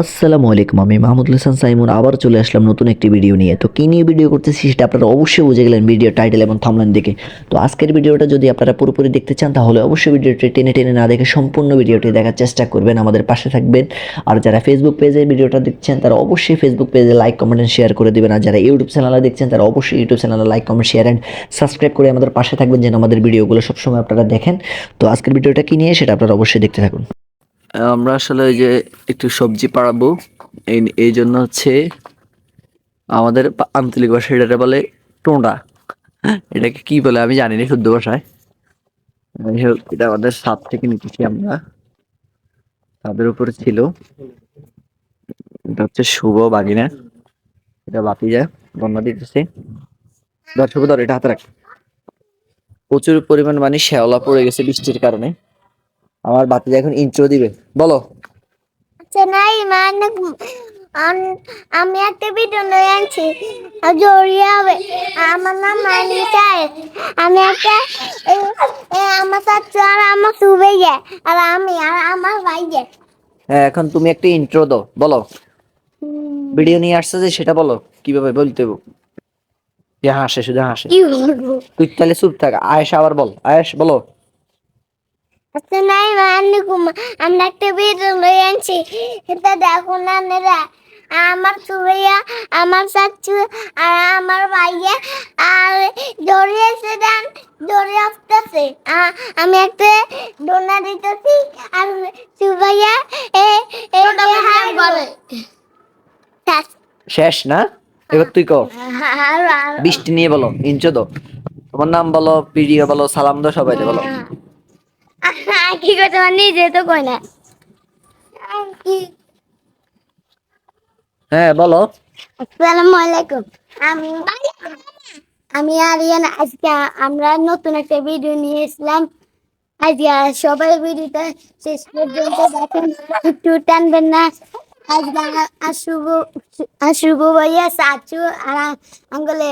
আসসালামু আলাইকুম, আমি মাহমুদুল হাসান সাইমুন আবার চলে আসলাম নতুন একটি ভিডিও নিয়ে। তো কী নিয়ে ভিডিও করতেছি সেটা আপনারা অবশ্যই বুঝে গেলেন ভিডিও টাইটেল এবং থামলান দেখে। তো আজকের ভিডিওটা যদি আপনারা পুরোপুরি দেখতে চান, তাহলে অবশ্যই ভিডিওটি টেনে টেনে না দেখে সম্পূর্ণ ভিডিওটি দেখার চেষ্টা করবেন, আমাদের পাশে থাকবেন। আর যারা ফেসবুক পেজে ভিডিওটা দেখছেন, তারা অবশ্যই ফেসবুক পেজে লাইক কমেন্ট and শেয়ার করে দেবেন। আর যারা ইউটিউব চ্যানেলে দেখছেন, তারা অবশ্যই ইউটিউব চ্যানেলে like comment share and subscribe করে আমাদের পাশে থাকবেন, যেন আমাদের ভিডিওগুলো সবসময় আপনারা দেখেন। তো আজকের ভিডিওটা কি নিয়ে, সেটা আপনারা অবশ্যই দেখতে থাকুন। আমরা আসলে ওই যে একটু সবজি পাড়াবো। এই এই জন্য হচ্ছে আমাদের আঞ্চলিক ভাষায় এটাকে বলে টোঁডা। এটাকে কি বলে আমি জানি না শুদ্ধ ভাষায়। এটা আমাদের সাত থেকে নিতেছি আমরা। তাদের উপরে ছিল। এটা হচ্ছে শুভ বাগিনা। এটা বাতি যায় বন্যা দিতেছে। ধর শুভ, ধর এটা হাতে রাখ। প্রচুর পরিমাণ মানে শ্যাওলা পড়ে গেছে বৃষ্টির কারণে। আমার বাতি এখন ইন্ট্রো দিবে। বলো। আচ্ছা নাই মানে আম- একটা ভিডিও নিয়ে আনছি। জড়িয়ে হবে। আমার নাম মানি সাহেব আমি একটা আমার চাচু আর আমার সুবে আর আমি আর আমার ভাই হ্যাঁ এখন তুমি একটা ইন্ট্রো দাও। বলো। ভিডিও নিয়ে আসছে যে সেটা বলো। কীভাবে বলতে হাসে শুধু হাসে। কি তুই তাহলে চুপ থাক। আয়েশ আবার বল। আয়েশ বলো। আমরা একটা ভিডিও আনছি। এটা দেখো না আমার আমার চাচু আর আমার ভাইয়া আর এসে দেন জড়িয়ে আসতেছে। আমি একটা ডোনা দিতেছি আর সুবাইয়া এ এ হ্যাঁ বলে? শেষ না? এবার তুই কও। বৃষ্টি নিয়ে বলো ইন্ট্রো দাও তোমার নাম বলো ভিডিও বলো সালাম দাও সবাই বলো। কি করতে পারি নিজে তো কই না। হ্যাঁ বলো। আসসালামু আলাইকুম। আমি আমি আরিয়ান আজকে আমরা নতুন একটা ভিডিও নিয়ে এসলাম আজকে সবাই ভিডিওটা শেষ পর্যন্ত দেখেন একটু টানবেন না। আজকে ভাইয়া চাচু আর আঙ্গলে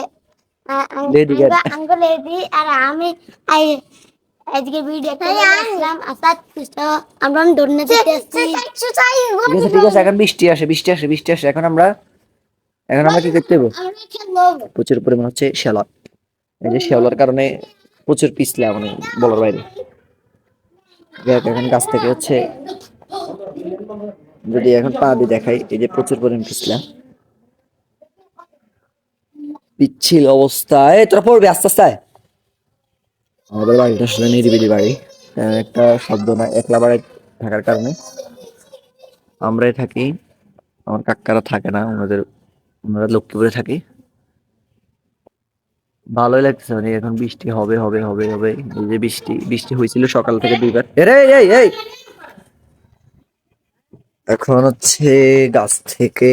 আঙ্গলে দি আর আমি আজকে ভিডিও আসলাম। আসাদ আমরা দৌড়নে দিতে আসছি। ঠিক আছে এখন বৃষ্টি আসে বৃষ্টি আসে বৃষ্টি আসে। এখন আমরা এখন আমরা কি করতে হবে প্রচুর পরিমাণ হচ্ছে শ্যালা। এই যে শ্যাওলার কারণে প্রচুর পিছলে মানে বলার বাইরে। এখন গাছ থেকে হচ্ছে যদি এখন পা দিয়ে দেখাই এই যে প্রচুর পরিমাণ পিছলা। পিচ্ছিল অবস্থায়। তোরা পড়বে আস্তে আস্তে। আমাদের বাড়িটা আসলে নিরিবিলি বাড়ি। একটা শব্দ না, একলা বাড়ি থাকার কারণে। আমরাই থাকি, আমার কাকারা থাকে না ওনাদের ওনারা লক্ষ্মীপুরে থাকি। ভালোই লাগতেছে মানে এখন বৃষ্টি হবে হবে হবে হবে। এই যে বৃষ্টি বৃষ্টি হয়েছিল সকাল থেকে দুইবার। এরে এই এই! এখন হচ্ছে গাছ থেকে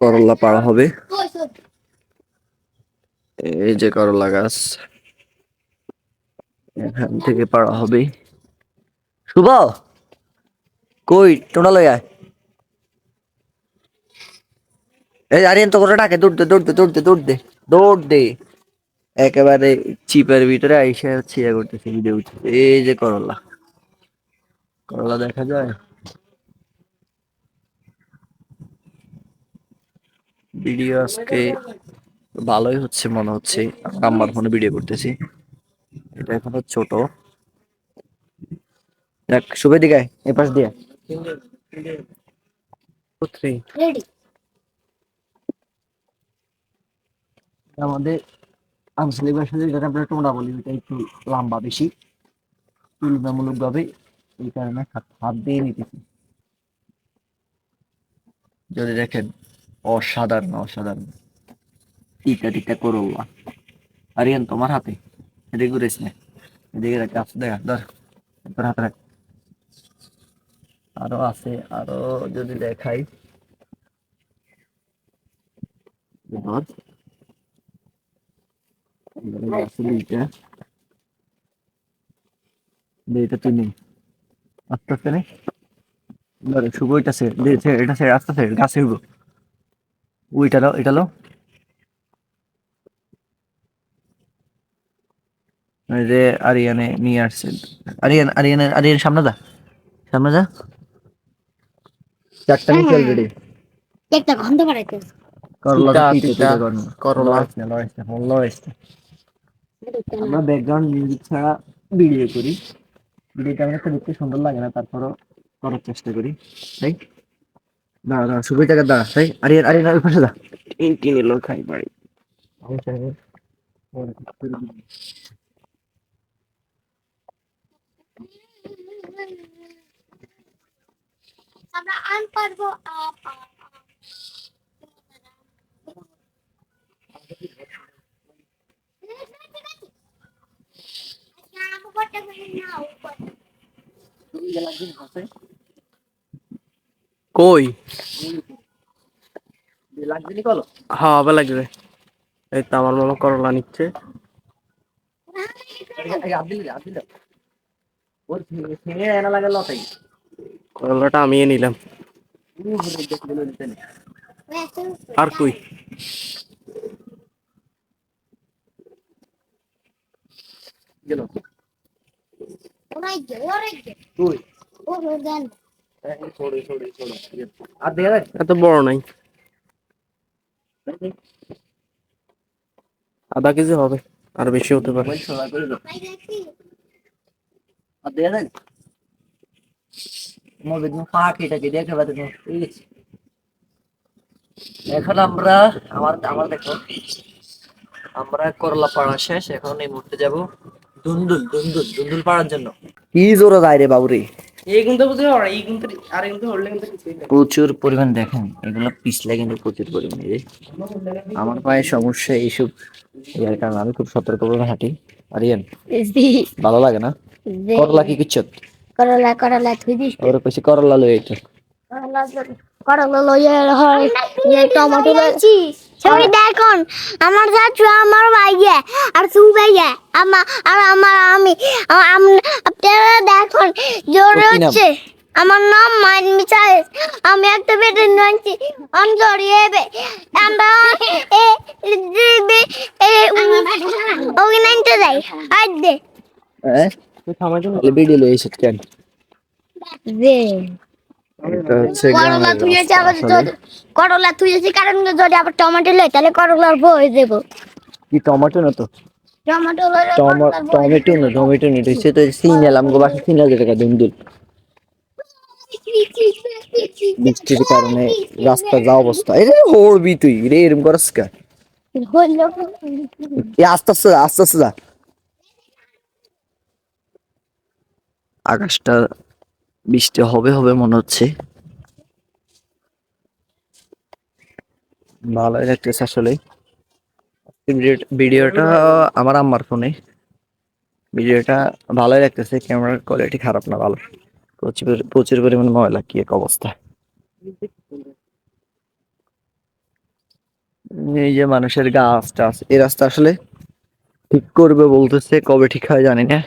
করলা পাড়া হবে। এই যে করলা গাছ। এখান থেকে পাড়া হবে শুভ! কই, টোনা লই আয়। এই আরিয়ান তো করে ডাকে, দৌড় দে দৌড় দে দৌড় দে দৌড় দে দৌড় দে। একেবারে চিপের ভিতরে আইসা ইয়ে করতেছে ভিডিও এই যে করলা। করলা দেখা যায়? ভিডিও আজকে ভালোই হচ্ছে মনে হচ্ছে। আমার ফোনে ভিডিও করতেছি। এটা এখনও ছোট। দেখ শুভের দিকে এ পাশ দিয়ে। আমাদের আঞ্চলিক ভাষাতে যেটা আমরা টোনা বলি ওইটা একটু লম্বা বেশি। তুলনামূলক ভাবে এই কারণে হাত দিয়ে নিতেছি। যদি দেখেন অসাধারণ অসাধারণ। টিকা টিকা করোলা আরিয়ান তোমার হাতে? এদিকে ঘুরেছ না এদিকে রাখ গাছ দেখা, ধর। তোর হাতে রাখ। আরও আছে, আরও যদি দেখাই। এটা এটা তুই নেই আস্তে আস্তে নে। ধরে, শুভ এটা সে এটা সে আস্তে আস্তে, গাছে উঠবো ওইটা লো এটা লো যে আরিয়ানে নিয়ে আসছে। আরিয়ান আরিয়ানের আরিয়ান সামনে যা। সামনে যা। চারটা নিচে অলরেডি একটা ঘণ্টা বাড়াইতে করলা তিতা, তিতা তিতা, করলা। করলা। আমরা ব্যাকগ্রাউন্ড মিউজিক ছাড়া ভিডিও করি। ভিডিওটা আমার কাছে দেখতে সুন্দর লাগে না তারপরও করার চেষ্টা করি। তাই? দাঁড়া শুভ জায়গা দাঁড়া তাই? আরে আরে না ওই পাশে দা কিনে লোক খাই বাড়ি। আমরা আন পারব কই লাগবে নি কলো হ্যাঁ লাগবে। এই তো আমার মামা করলা নিচ্ছে। আব্দুল আব্দুল। ওর এনা লাগে লতাই করলাটা আমিয়ে নিলাম। আর কই গেল এত বড় নাই। আধা কেজি হবে আর বেশি হতে পারে মোবাইল ছোড়া করে দাও আর দেখা যাক মোবাইল ਨੂੰ পা কেটে কেটে দেখে বাদ ঠিক আছে এখন আমরা আমার আমার দেখো। আমরা করলা পাড়া শেষ এখন এই মুহূর্তে যাব দুন্দুল দুন্দুল দুন্দুল পাড়ার জন্য। কি জোরে যায় রে বাবুরে। এই বুঝে এই গুনতে আর এই হলে কিন্তু প্রচুর পরিমাণ দেখেন এগুলো পিছলে কিন্তু প্রচুর পরিমাণে রে। আমার পায়ে সমস্যা এইসব। এর কারণে আমি খুব সতর্কভাবে হাঁটি। আর ইয়ান ভালো লাগে না? করলা কি কিচ্ছু? করলা করলা তুই দিস ওর কইছি করলা লই করলা করলা লইয়া হয়। যে টমেটো লইছি সবাই দেখুন আমার চাচু আমার ভাইয়া আর তু ভাইয়া আমার আর আমার আমি আপনারা দেখুন জোরে? হচ্ছে। আমার নাম মাইন মিসাইল আমি একটা বেটে নিয়েছি। আমি জড়িয়ে আমরা এ দিবি এ অভিনয়তে যাই আজ দে। তুই থামাই তো তাহলে ভিডিও লই এসে কেন? দে করলা আবার। যদি করলা কারণ যদি আবার টমেটো লই তাহলে করলার বই দেব কি টমেটো না তো? টমেটো টমা- টমেটো না টমেটো না এটা হচ্ছে তো সিনেল আমগো বাসা সিনেল টাকা দুন্দুল বৃষ্টির কারণে রাস্তা যা অবস্থা। এই রে হড়বি তুই রে এরকম করস কা? এ আস্তে আস্তে আস্তে আস্তে যা। আকাশটা বৃষ্টি হবে হবে মনে হচ্ছে। ভালোই লাগতেছে আসলে ভিডিওটা আমার আম্মার ফোনে ভিডিওটা ভালোই লাগতেছে ক্যামেরার কোয়ালিটি খারাপ না, ভালো। প্রচুর প্রচুর পরিমাণ ময়লা, কি এক অবস্থা। এই যে মানুষের গাছ টাছ, এই রাস্তা আসলে ঠিক করবে বলতেছে, কবে ঠিক হয় জানি না।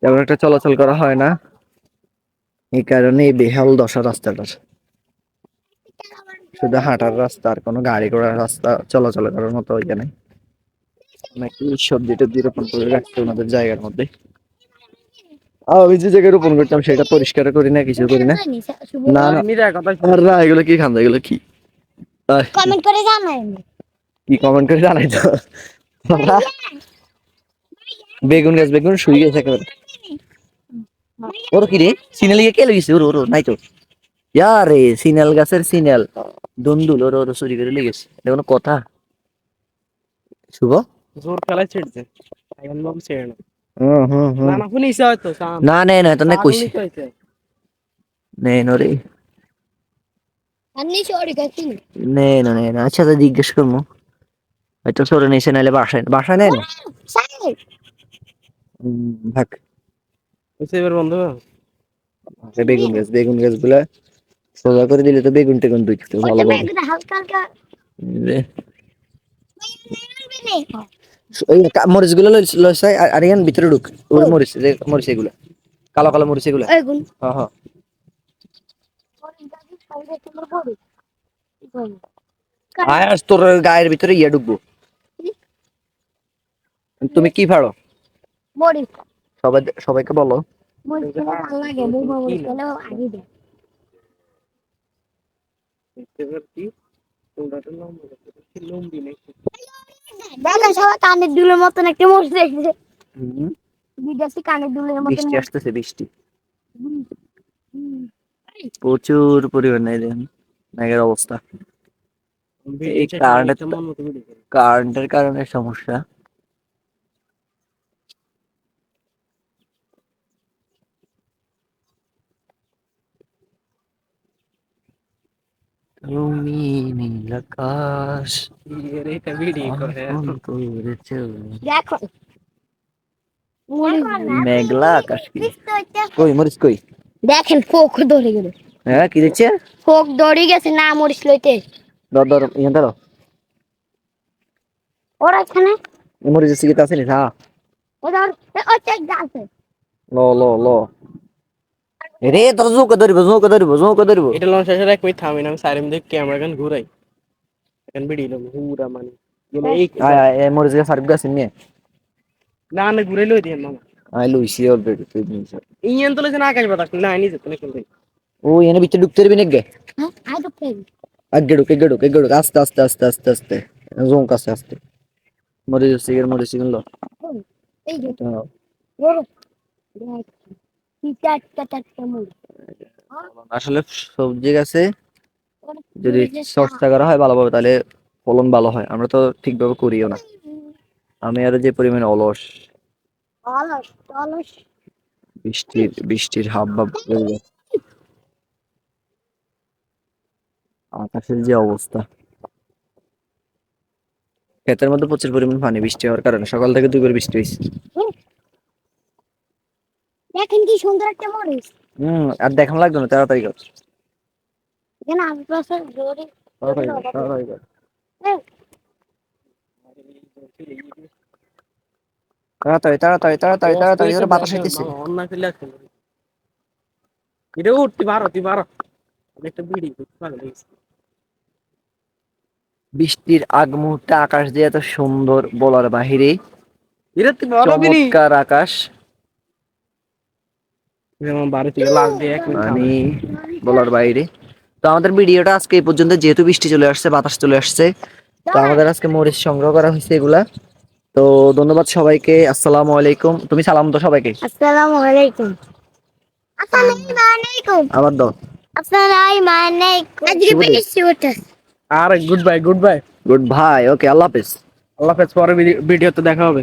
তেমন একটা চলাচল করা হয় না। এই কারণে এই বেহাল দশা রাস্তাটার। শুধু হাঁটার রাস্তা আর কোনো গাড়ি ঘোড়ার রাস্তা চলাচল করার মতো ওইখানে নাকি সবজি টবজি রোপণ করে রাখছে ওনাদের জায়গার মধ্যে। আমি যে জায়গায় রোপণ করতাম সেটা পরিষ্কার করি না কিছু করি না। না না। এগুলো কি খান্দা এগুলো কি? কমেন্ট করে জানাই। কি কমেন্ট করে জানাই তো? বেগুন গাছ বেগুন শুয়ে গেছে একেবারে। ওর কি রে? সিনেল গিয়ে কে লেগেছে ওর ওর নাই তো। ইয়ারে সিনেল গাছের সিনেল। দন্দুল ওর ওর চুরি করে লেগেছে এটা কোনো কথা? শুভ? জোর খেলায় ছেড়েছে। এখন ছেড়ে না হুম হুম হুম। না না হয়তো না নে না তো না কইছি। নে নরে আমি সরি নে না নে না আচ্ছা তো জিজ্ঞেস করব। হয়তো সরে নিয়েছে নাহলে বাসায় বাসায় নেয় না। সাই হুম, থাক। হয়েছে এবার বন্ধ। আচ্ছা, বেগুন গাছ বেগুন গাছগুলা সোজা করে দিলে তো বেগুন টেগুন দুই ভালো হালকা ওই মরিচগুলো লসাই আর ইয়ান ভিতরে ঢুক। ওই মরিচ যে মরিচ এগুলো কালো কালো মরিচ এগুলো। এগুন হ্যাঁ হ্যাঁ। আয় আজ তোর গায়ের ভিতরে ইয়ে ঢুকবো। তুমি কি ফাড়ো? বড়ি সবাই সবাইকে বলো। সবাই কানের দুলের মতন একটা মোষ দেখছে। বিদেশি কানের দুলের মতন বৃষ্টি আসতেছে বৃষ্টি। প্রচুর পরিমাণে দেখেন মেঘের অবস্থা। এই কারেন্টের কারণে সমস্যা। তুমি নীল আকাশ। দেখো মেঘলা আকাশ কি কই মরিস কই দেখেন ফোক ধরে গেল হ্যাঁ কি দেখছে ফোক ধরে গেছে না মরিস লইতে ধর ধর ইয়ান ধরো ওরা এখানে মরিস সিগিত আছে নি হ্যাঁ ওদের ওটা যাচ্ছে ল ল ল রে তোর জোকে ধরিব জোকে ধরিব জোকে ধরিব। এটা লঞ্চ শেষে এক মিনিট থামি না আমি সাইরেম দেখ ক্যামেরা গান ঘুরাই এখন ভিডিও লম পুরা মানে। গেলে এই আয় আয় এ মরিস কে সার্ভ গাছ নিয়ে। না না ঘুরে লই দিন মামা। আই লুইছি অলরেডি তুই নিছ ইয়েন তোলে না আকাশ বাতাস। না আইনি যেত না ও এনে ভিতরে ঢুকতে পারবি নাকি? হ্যাঁ আই তো আগে ঢুক আগে ঢুক আগে ঢুক। আস্তে আস্তে আস্তে আস্তে আস্তে। জোন কাছে আস্তে। মরিস সিগার মরিস সিগার ল। এই যে। আসলে সবজি গাছে যদি চর্চা করা হয় ভালোভাবে, তাহলে ফলন ভালো হয়। আমরা তো ঠিকভাবে করিও না। আমি আর যে পরিমাণে অলস, বৃষ্টির বৃষ্টির হাব ভাব আকাশের যে অবস্থা। ক্ষেতের মধ্যে প্রচুর পরিমাণ পানি, বৃষ্টি হওয়ার কারণে সকাল থেকে দুবার বৃষ্টি হয়েছে দেখেন কি সুন্দর একটা মরিচ? হম আর দেখানো লাগতো না তাড়াতাড়ি কর। এখানে আশেপাশে জোরে তাড়াতাড়ি কর, তাড়াতাড়ি কর। তাড়াতাড়ি তাড়াতাড়ি তাড়াতাড়ি তাড়াতাড়ি ওরা বাতাস হইতেছে। অন্য ফেলে আছে এটা উঠতে পারো তুই পারো একটা ভিডিও করতে বৃষ্টির আগ মুহূর্তে আকাশ দিয়ে এত সুন্দর বলার বাহিরে চমৎকার আকাশ। যেমন বাড়ি থেকে দিয়ে এক মিনিট মানে বলার বাইরে। তো আমাদের ভিডিওটা আজকে এই পর্যন্ত যেহেতু বৃষ্টি চলে আসছে বাতাস চলে আসছে তো আমাদের আজকে মরিচ সংগ্রহ করা হয়েছে এগুলা। তো ধন্যবাদ সবাইকে আসসালামু আলাইকুম। তুমি সালাম তো সবাইকে। আসসালামু আলাইকুম। আসসালামু আলাইকুম। আবার দাও। আসসালামু আলাইকুম। আজকে বৃষ্টি আর good bye good bye good ভাই ওকে আল্লাহ হাফেজ। আল্লাহ হাফেজ পরে ভিডিওতে দেখা হবে।